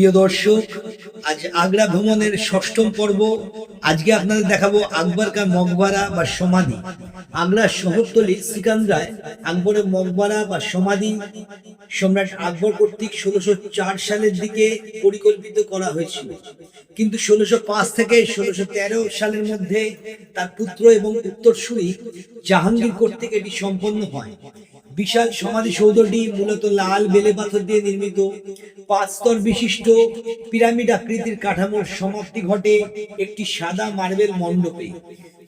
প্রিয় দর্শক, আজ আগ্রা ভ্রমণের ষষ্ঠম পর্ব। আজকে আপনাদের দেখাবো আকবর কা মকবারা বা সমাধি। আগ্রা শহরতলি সিকান্দ্রায় আকবরের মকবারা বা সমাধি সম্রাট আকবর কর্তৃক ষোলোশো চার সালের দিকে পরিকল্পিত করা হয়েছিল। কিন্তু ষোলোশো পাঁচ থেকে ষোলোশো তেরো সালের মধ্যে তার পুত্র এবং উত্তরসূরি জাহাঙ্গীর কর্তৃক এটি সম্পন্ন হয়। বিশাল সমাধি সৌধটি মূলত লাল বেলে পাথর দিয়ে নির্মিত। পাঁচ স্তর বিশিষ্ট পিরামিড আকৃতির কাঠামোর সমাপ্তি ঘটে একটি সাদা মার্বেল মণ্ডপে,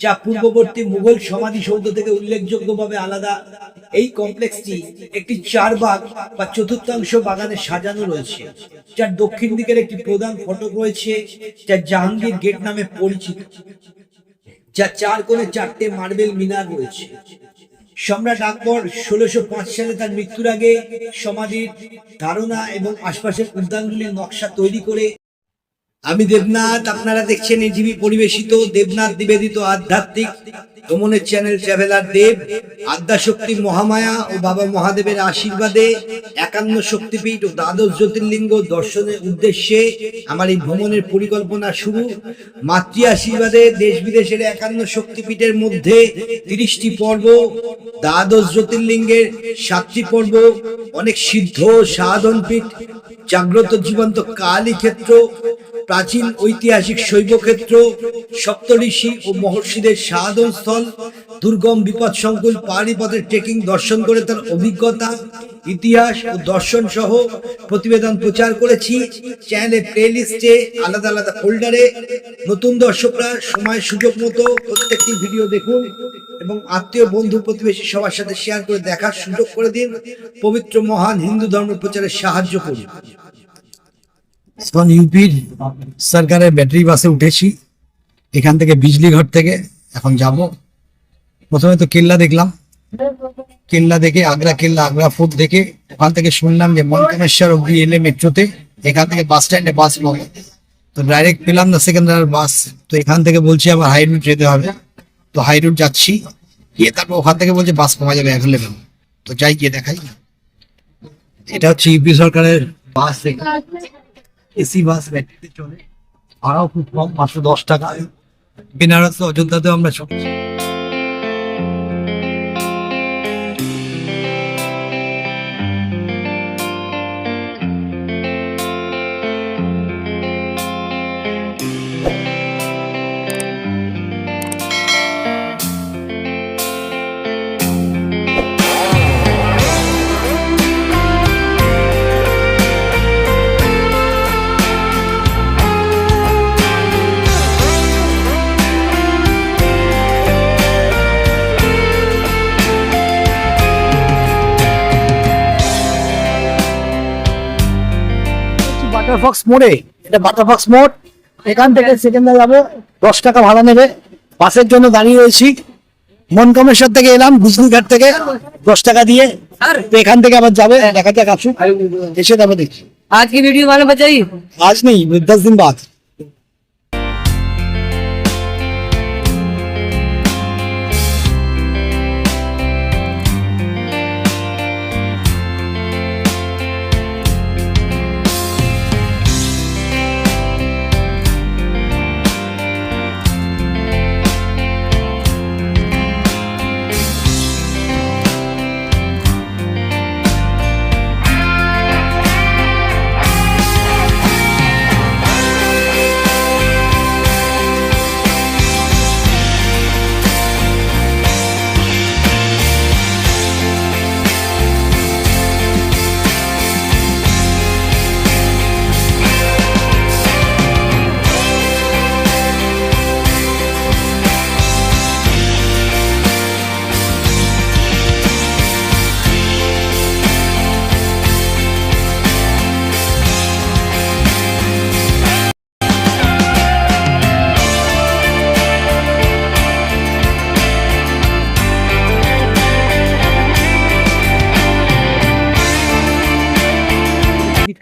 যা পূর্ববর্তী মুঘল সমাধি সৌধ থেকে উল্লেখযোগ্যভাবে আলাদা। এই কমপ্লেক্সটি একটি চার বাগ বা চতুর্থাংশ বাগানে সাজানো রয়েছে, যার দক্ষিণ দিকের একটি প্রধান ফটক রয়েছে, যা জাহাঙ্গীর গেট নামে পরিচিত, যা চার কোণে চারটে মার্বেল মিনার রয়েছে। সম্রাট আকবর ষোলোশো সালে তার মৃত্যুর আগে সমাধির ধারণা এবং আশপাশের উদ্যানগুলির নকশা তৈরি করে আমি দেবনাথ, আপনারা দেখছেন এজিবি পরিবেশিত, দেবনাথ নিবেদিত আধ্যাত্মিক। ভ্রমণের চ্যানেল ট্রাভেলার দেব আদ্যাশক্তির মহামায়া ও বাবা মহাদেবের আশীর্বাদে একান্ন শক্তিপীঠ ও দ্বাদশ জ্যোতির্লিঙ্গ দর্শনের উদ্দেশ্যে আমার এই ভ্রমণের পরিকল্পনা শুরু। মাতৃ আশীর্বাদে দেশ বিদেশের একান্ন শক্তিপীঠের মধ্যে তিরিশটি পর্ব, দ্বাদশ জ্যোতির্লিঙ্গের সাতটি পর্ব, অনেক সিদ্ধ সাধন পীঠ জাগ্রত জীবন্ত কালী ক্ষেত্র প্রাচীন ঐতিহাসিক শৈবক্ষেত্র, সপ্তঋষি ও মহর্ষিদের সাধন স্থল, দুর্গম বিপদ সংকুল পাহাড়ি পথের ট্রেকিং দর্শন করে তার অভিজ্ঞতা, ইতিহাস ও দর্শন সহ প্রতিবেদন প্রচার করেছি। চ্যানেলে প্লেলিস্টে আলাদা আলাদা ফোল্ডারে। নতুন দর্শকরা সময় সুযোগ মতো প্রত্যেকটি ভিডিও দেখুন এবং আত্মীয়, বন্ধু, প্রতিবেশী সবার সাথে শেয়ার করে দেখার সুযোগ করে দিন। পবিত্র মহান হিন্দু ধর্ম প্রচারে সাহায্য করুন। ইউপির সরকারের ব্যাটারি বাসে উঠেছি। এখান থেকে বিজলিঘর থেকে এখন যাব। প্রথমে তো কেল্লা দেখলাম। কেল্লা দেখে, আগ্রা কেল্লা, আগ্রা ফোর্ট দেখে ওখান থেকে শুনলাম যে মনকামেশ্বর অব্দি এলে মেট্রোতে, এখান থেকে বাস স্ট্যান্ডে বাস পাবো। তো ডাইরেক্ট পেলাম না সেকেন্ডার বাস তো এখান থেকে বলছি আবার হাই রুট যেতে হবে। তো হাই রুট যাচ্ছি। গিয়ে তারপর ওখান থেকে বলছে বাস পাওয়া যাবে অ্যাভেলেবেল তো যাই গিয়ে দেখাই। এটা হচ্ছে ইউপি সরকারের বাস এসি বাস ব্যাটারিতে চলে। ভাড়াও খুব কম মাত্র দশ টাকা। বেনারস অযোধ্যাতেও আমরা চলছি বাটারফক্স মোড়ে এটা বাটারফক্স মোড় এখান থেকে সেকেন্ডে যাবো দশ টাকা ভাড়া নেবে বাসের জন্য দাঁড়িয়ে রয়েছি মনকামেশ্বর থেকে এলাম বিজলিঘাট থেকে দশ টাকা দিয়ে তো এখান থেকে আবার যাবে দেখা যাক আসুক এসে তারপর দেখছি आज की वीडियो वाले बताइए आज नहीं दस दिन बाद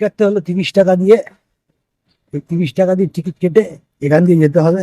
কাটতে হলো তিরিশ টাকা দিয়ে। এই তিরিশ টাকা দিয়ে টিকিট কেটে এখান দিয়ে যেতে হবে।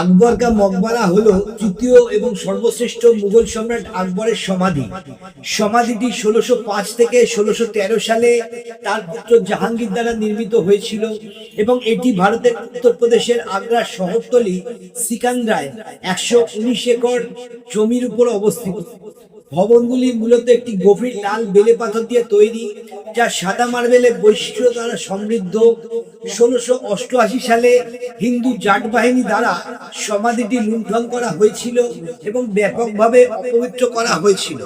আকবর কা মকবারা হলো তৃতীয় এবং সর্বশ্রেষ্ঠ মুঘল সম্রাট আকবরের সমাধি। সমাধিটি ষোলোশো পাঁচ থেকে ষোলোশো তেরো সালে তার পুত্র জাহাঙ্গীর দ্বারা নির্মিত হয়েছিল এবং এটি ভারতের উত্তরপ্রদেশের আগ্রা শহরতলি সিকান্দ্রায় একশো উনিশ একর জমির উপর অবস্থিত। ভবনগুলি মূলত একটি গভীর লাল বেলে পাথর দিয়ে তৈরি, যা সাদা মার্বেলের বৈশিষ্ট্য দ্বারা সমৃদ্ধ। ষোলোশো অষ্টআশি সালে হিন্দু জাট বাহিনী দ্বারা সমাধিটি লুণ্ঠন করা হয়েছিল এবং ব্যাপকভাবে পবিত্র করা হয়েছিল।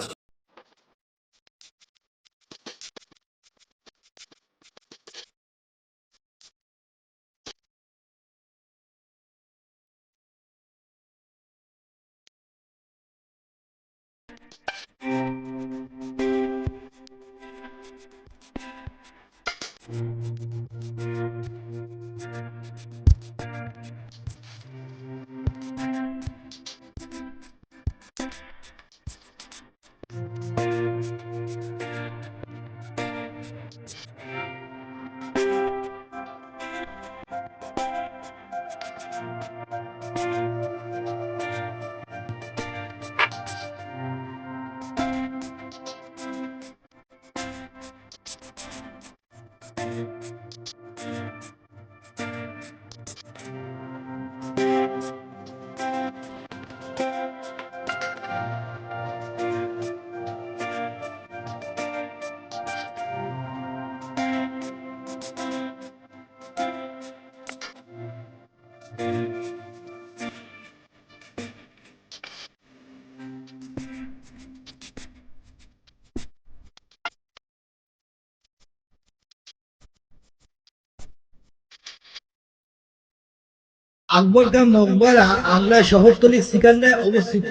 আকবর কা মকবরা আংলা শহরতলি সিকান্দায় অবস্থিত।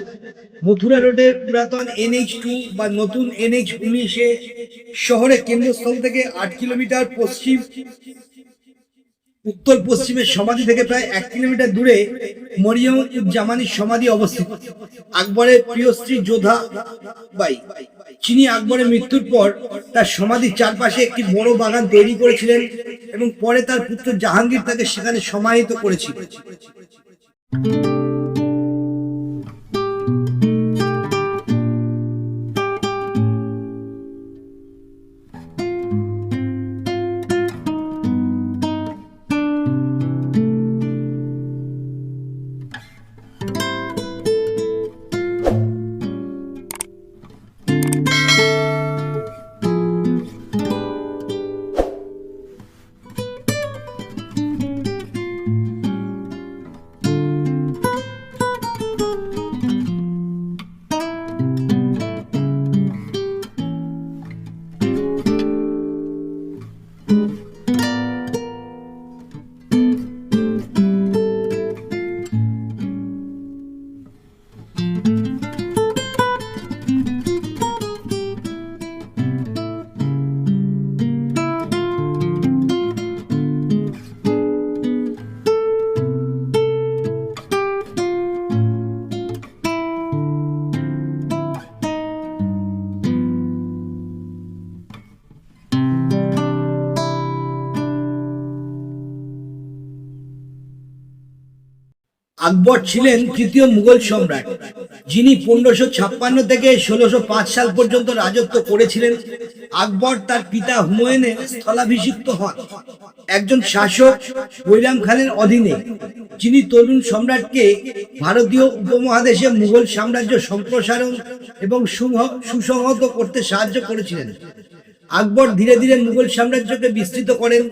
মথুরা রোডের পুরাতন এনএইচ টু বা নতুন এনএইচ উনিশে শহরের কেন্দ্রস্থল থেকে আট কিলোমিটার পশ্চিম, উত্তর পশ্চিমের সমাধি থেকে প্রায় এক কিলোমিটার দূরে মরিয়ম জামানির সমাধি অবস্থিত। আকবরের প্রিয় স্ত্রী যোধা বাই। যিনি আকবরের মৃত্যুর পর তার সমাধির চারপাশে একটি বড় বাগান তৈরি করেছিলেন এবং পরে তার পুত্র জাহাঙ্গীর তাকে সেখানে সমাহিত করেছিল। আকবর ছিলেন তৃতীয় মুঘল সম্রাট, যিনি পনেরোশো ছাপ্পান্ন থেকে ষোলোশো পাঁচ সাল পর্যন্ত রাজত্ব করেছিলেন। আকবর তার পিতা হুমায়ুনের স্থলাভিষিক্ত হন। একজন শাসক বৈরাম খানের অধীনে, যিনি তরুণ সম্রাটকে ভারতীয় উপমহাদেশে মুঘল সাম্রাজ্য সম্প্রসারণ এবং সুসংহত করতে সাহায্য করেছিলেন। আকবর ধীরে ধীরে মুঘল সাম্রাজ্যকে বিস্তৃত করেন,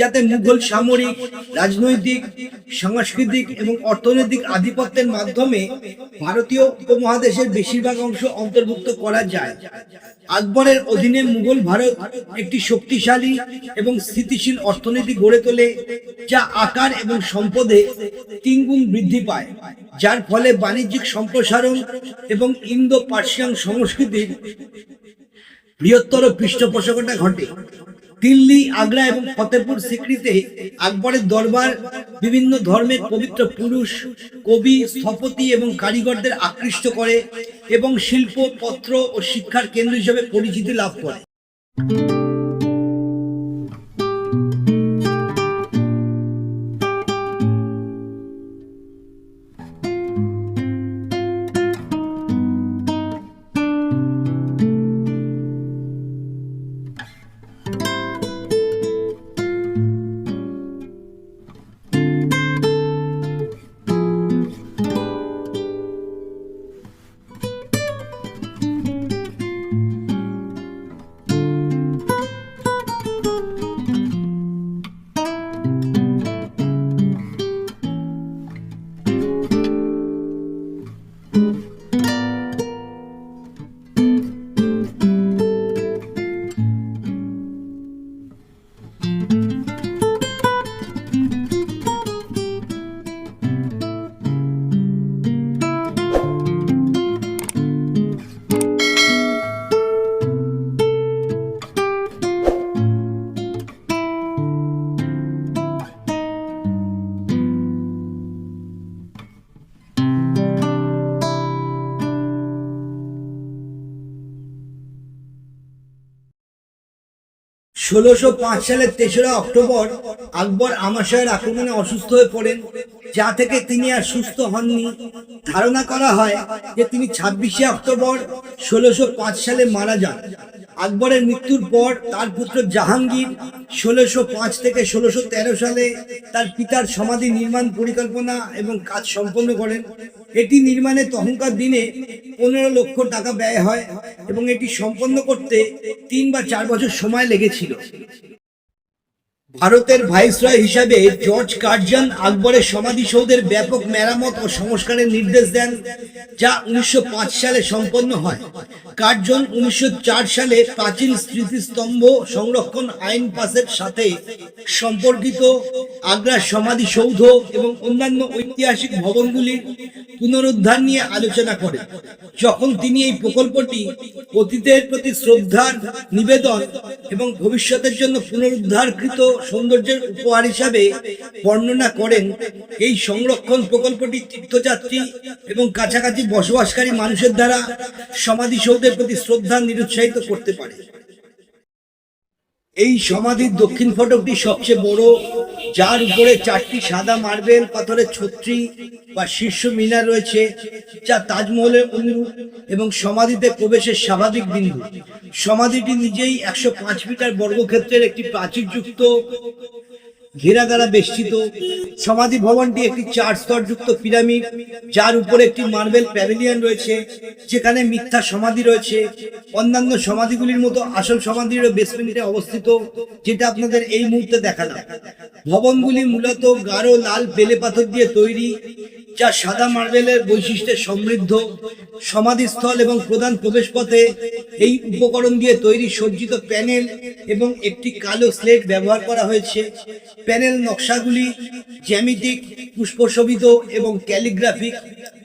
যাতে মুঘল সামরিক, রাজনৈতিক, সাংস্কৃতিক এবং অর্থনৈতিক আধিপত্যের মাধ্যমে ভারতীয় উপমহাদেশের বেশিরভাগ অংশ অন্তর্ভুক্ত করা যায়। আকবরের অধীনে মুঘল ভারত একটি শক্তিশালী এবং স্থিতিশীল অর্থনীতি গড়ে তোলে, যা আকার এবং সম্পদে তিনগুণ বৃদ্ধি পায়, যার ফলে বাণিজ্যিক সম্প্রসারণ এবং ইন্দো পার্সিয়ান সংস্কৃতির বৃহত্তর পৃষ্ঠপোষকতা ঘটে। দিল্লি, আগ্রা এবং ফতেপুর সিক্রিতে আকবরের দরবার বিভিন্ন ধর্মের পবিত্র পুরুষ, কবি, স্থপতি এবং কারিগরদের আকৃষ্ট করে এবং শিল্প, পত্র ও শিক্ষার কেন্দ্র হিসেবে পরিচিতি লাভ করে। ষোলোশো সালের তেসরা অক্টোবর আকবর আমাশয়ের আক্রমণে অসুস্থ হয়ে পড়েন, যা থেকে তিনি আর সুস্থ হননি। ধারণা করা হয় যে তিনি ছাব্বিশে অক্টোবর ষোলোশো সালে মারা যান। আকবরের মৃত্যুর পর তার পুত্র জাহাঙ্গীর ষোলোশো পাঁচ থেকে ষোলোশো তেরো সালে তার পিতার সমাধি নির্মাণ পরিকল্পনা এবং কাজ সম্পন্ন করেন। এটি নির্মাণে তখনকার দিনে পনেরো লক্ষ টাকা ব্যয় হয় এবং এটি সম্পন্ন করতে তিন বা চার বছর সময় লেগেছিল। ভারতের ভাইসরয় হিসাবে জর্জ কার্জন আকবরের সমাধিসৌধের ব্যাপক মেরামত ও সংস্কারের নির্দেশ দেন, যা উনিশশো সালে সম্পন্ন হয়। কার্জন উনিশশো সালে প্রাচীন স্মৃতিস্তম্ভ সংরক্ষণ আইন পাসের সাথে সম্পর্কিত আগ্রার সমাধিসৌধ এবং অন্যান্য ঐতিহাসিক ভবনগুলির পুনরুদ্ধার নিয়ে আলোচনা করেন যখন তিনি এই প্রকল্পটি অতীতের প্রতি শ্রদ্ধার নিবেদন এবং ভবিষ্যতের জন্য পুনরুদ্ধারকৃত সৌন্দর্যের উপহার হিসাবে বর্ণনা করেন এই সংরক্ষণ প্রকল্পটি তীর্থযাত্রী এবং কাছাকাছি বসবাসকারী মানুষের দ্বারা সমাধিসৌধের প্রতি শ্রদ্ধা নিরুৎসাহিত করতে পারে। এই সমাধির দক্ষিণ ফটকটি সবচেয়ে বড়, যার উপরে চারটি সাদা মার্বেল পাথরের ছত্রি বা শীর্ষ মিনার রয়েছে, যা তাজমহলের অনুরূপ এবং সমাধিতে প্রবেশের স্বাভাবিক বিন্দু। সমাধিটি নিজেই একশো পাঁচ মিটার বর্গক্ষেত্রের একটি প্রাচীরযুক্ত ঘেরা দ্বারা বেষ্টিত সমাধি ভবনটি একটি চার স্তরযুক্ত পিরামিড, যার উপরে একটি মার্বেল প্যাভিলিয়ন রয়েছে, যেখানে মিথ্যা সমাধি রয়েছে। অন্যান্য সমাধিগুলির মতো আসল সমাধির বেসমেন্টে অবস্থিত, যেটা আপনাদের এই মুহূর্তে দেখালাম। ভবনগুলি মূলত গাঢ় লাল বেলে পাথর দিয়ে তৈরি, যা সাদা মার্বেলের বৈশিষ্ট্যে সমৃদ্ধ। সমাধিস্থল এবং প্রধান প্রবেশপথে এই উপকরণ দিয়ে তৈরি সজ্জিত প্যানেল এবং একটি কালো স্লেট ব্যবহার করা হয়েছে। প্যানেল নকশাগুলি জ্যামিতিক, পুষ্পশোভিত এবং ক্যালিগ্রাফিক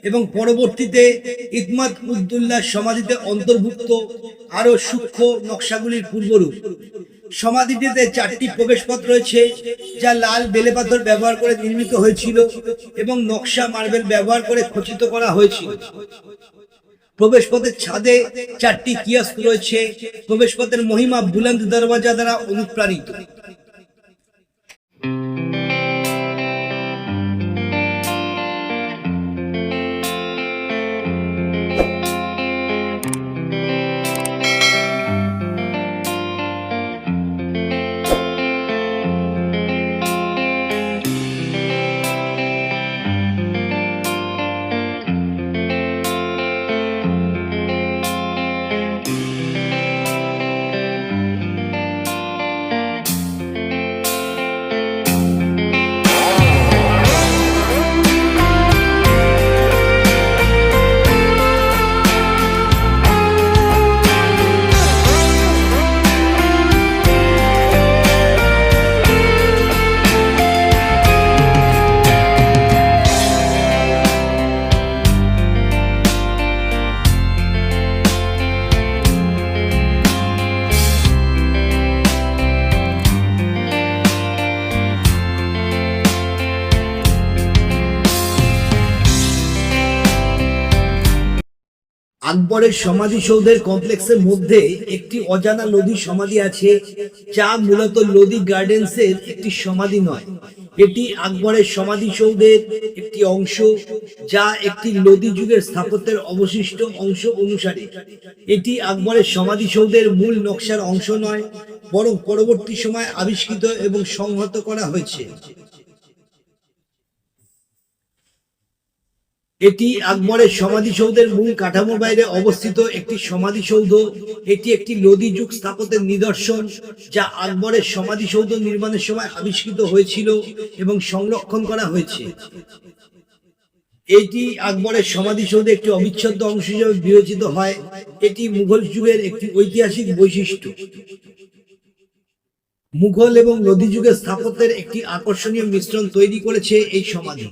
এবং পরবর্তীতে ইকমাত উদ্দুল্লাহ সমাধিতে অন্তর্ভুক্ত আরও সূক্ষ্ম নকশাগুলির পূর্বরূপ। সমাধিটিতে চারটি প্রবেশপথ রয়েছে, যা লাল বেলে পাথর ব্যবহার করে নির্মিত হয়েছিল এবং নকশা মার্বেল ব্যবহার করে খচিত করা হয়েছিল। প্রবেশপথের ছাদে চারটি কিয়াস্ক রয়েছে, প্রবেশপথের মহিমা বুলন্দ দরওয়াজা দ্বারা অনুপ্রাণিত। আকবরের সমাধিসৌধের কমপ্লেক্সের মধ্যে একটি অজানা নদী সমাধি আছে, যা মূলত লোদি গার্ডেন্সের একটি সমাধি নয়। এটি আকবরের সমাধিসৌধের একটি অংশ, যা একটি লোদি যুগের স্থাপত্যের অবশিষ্ট অংশ অনুসারে। এটি আকবরের সমাধিসৌধের মূল নকশার অংশ নয়, বরং পরবর্তী সময় আবিষ্কৃত এবং সংহত করা হয়েছে। এটি আকবরের সমাধিসৌধের মূল কাঠামোর বাইরে অবস্থিত একটি সমাধিসৌধ। এটি একটি লোদি যুগ স্থাপত্যের নিদর্শন, যা আকবরের সমাধিসৌধ নির্মাণের সময় আবিষ্কৃত হয়েছিল এবং সংরক্ষণ করা হয়েছে। এটি আকবরের সমাধিসৌধে একটি অবিচ্ছেদ্য অংশ হিসেবে বিবেচিত হয়। এটি মুঘল যুগের একটি ঐতিহাসিক বৈশিষ্ট্য। মুঘল এবং লোদি যুগের স্থাপত্যের একটি আকর্ষণীয় মিশ্রণ তৈরি করেছে এই সমাধি।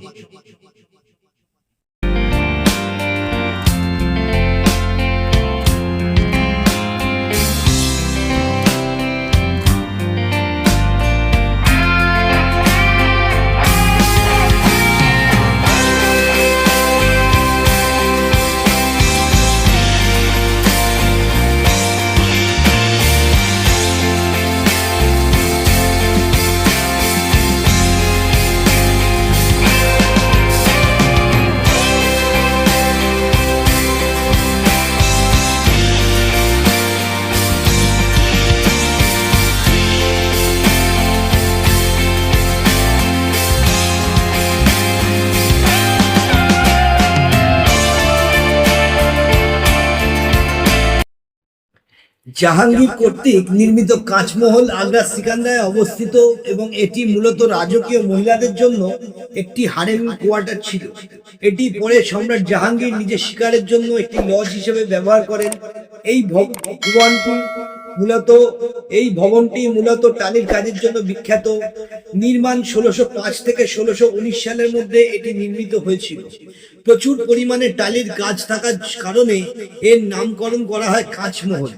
জাহাঙ্গীর কর্তৃক নির্মিত কাঁচমহল আগ্রা সিকান্দায় অবস্থিত এবং এটি মূলত রাজকীয় মহিলাদের জন্য একটি হারেম কোয়ার্টার ছিল। এটি পরে সম্রাট জাহাঙ্গীর নিজের শিকারের জন্য একটি লজ হিসেবে ব্যবহার করেন। এই ভগবানপুর মূলত এই ভবনটি মূলত টালির কাজের জন্য বিখ্যাত। নির্মাণ ষোলোশো পাঁচ থেকে ষোলোশো উনিশ সালের মধ্যে এটি নির্মিত হয়েছিল। প্রচুর পরিমাণে টালির কাজ থাকার কারণে এর নামকরণ করা হয় কাঁচমহল।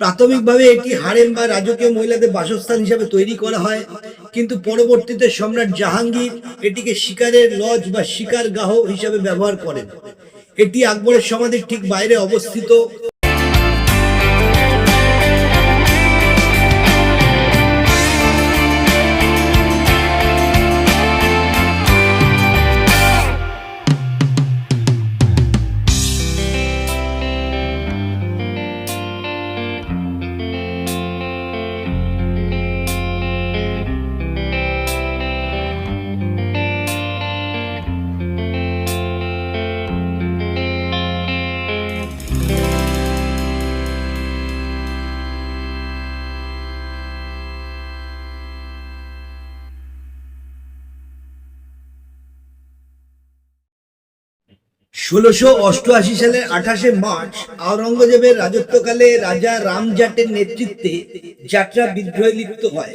প্রাথমিকভাবে এটি হারেম বা রাজকীয় মহিলাদের বাসস্থান হিসেবে তৈরি করা হয়, কিন্তু পরবর্তীতে সম্রাট জাহাঙ্গীর এটিকে শিকারের লজ বা শিকার গাহ হিসেবে ব্যবহার করেন। এটি আকবরের সমাধির ঠিক বাইরে অবস্থিত। ষোলোশো অষ্টআশি সালের আঠাশে মার্চ আওরঙ্গজেবের রাজত্বকালে রাজা রামজাটের নেতৃত্বে যাত্রা বিদ্রোহে লিপ্ত হয়।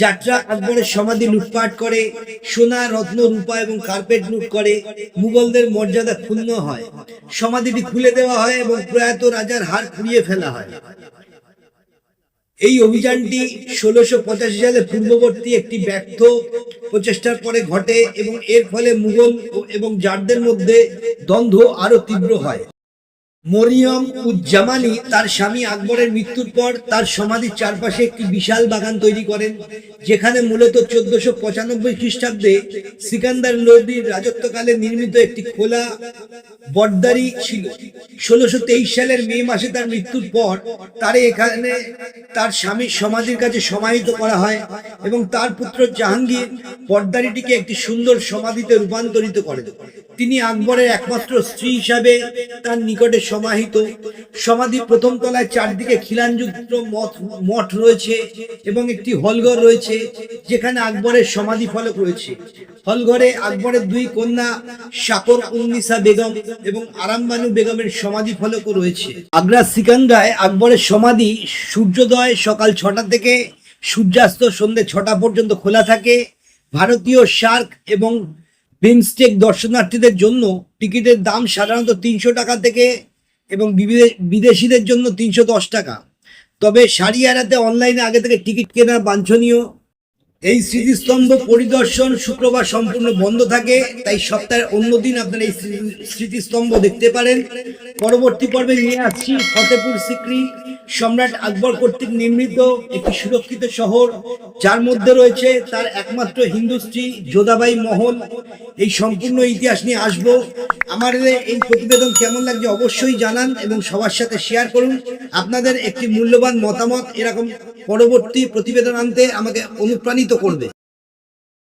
যাত্রা আকবরের সমাধি লুটপাট করে, সোনা, রত্ন, রূপা এবং কার্পেট লুট করে, মুঘলদের মর্যাদা ক্ষুণ্ণ হয়। সমাধিটি খুলে দেওয়া হয় এবং প্রয়াত রাজার হার খুঁড়িয়ে ফেলা হয়। এই অভিযানটি ষোলোশো পঁচাশি সালে পূর্ববর্তী একটি ব্যর্থ প্রচেষ্টার পরে ঘটে এবং এর ফলে মুঘল এবং জাটদের মধ্যে দ্বন্দ্ব আরও তীব্র হয়। মরিয়ম উজ্জামানি তার স্বামী আকবরের মৃত্যুর পর তার সমাধির চারপাশে একটি বিশাল বাগান তৈরি করেন, যেখানে মূলত চোদ্দশো পঁচানব্বই খ্রিস্টাব্দে সিকান্দার লোদির রাজত্বকালে নির্মিত একটি খোলা বটদারি ছিল। ষোলোশো তেইশ সালের মে মাসে তার মৃত্যুর পর তারে এখানে তার স্বামীর সমাধির কাছে সমাহিত করা হয় এবং তার পুত্র জাহাঙ্গীর পর্দারিটিকে একটি সুন্দর সমাধিতে রূপান্তরিত করেন। তিনি আকবরের একমাত্র স্ত্রী হিসাবে তার নিকটে সমাহিত। সমাধি প্রথম তলায় চারদিকে খিলানযুক্ত মঠ মঠ রয়েছে এবং একটি হলঘর রয়েছে, যেখানে আকবরের সমাধি ফলক রয়েছে। হলঘরে আকবরের দুই কন্যা শাকর উন্নিসা বেগম এবং আরামবানু বেগমের সমাধি ফলকও রয়েছে। আগ্রা সিকান্দায় আকবরের সমাধি সূর্যোদয় সকাল ছটা থেকে সূর্যাস্ত সন্ধ্যে ছটা পর্যন্ত খোলা থাকে। ভারতীয় শার্ক এবং বিমস্টেক দর্শনার্থীদের জন্য টিকিটের দাম সাধারণত তিনশো টাকা থেকে এবং বিদে- বিদেশিদের জন্য তিনশো দশ টাকা। তবে শাড়ি এড়াতে অনলাইনে আগে থেকে টিকিট কেনা বাঞ্ছনীয় এই স্মৃতিস্তম্ভ পরিদর্শন শুক্রবার সম্পূর্ণ বন্ধ থাকে, তাই সপ্তাহের অন্য দিন আপনারা এই স্মৃতিস্তম্ভ দেখতে পারেন। পরবর্তী পর্বে নিয়ে আসছি ফতেপুর সিক্রি, সম্রাট আকবর কর্তৃক নির্মিত একটি সুরক্ষিত শহর, যার মধ্যে রয়েছে তার একমাত্র হিন্দু স্ত্রী যোধাবাই মহল। এই সম্পূর্ণ ইতিহাস নিয়ে আসব। আমার এই প্রতিবেদন কেমন লাগছে অবশ্যই জানান এবং সবার সাথে শেয়ার করুন। আপনাদের একটি মূল্যবান মতামত, এরকম পরবর্তী প্রতিবেদন আনতে আমাকে অনুপ্রাণিত করবে।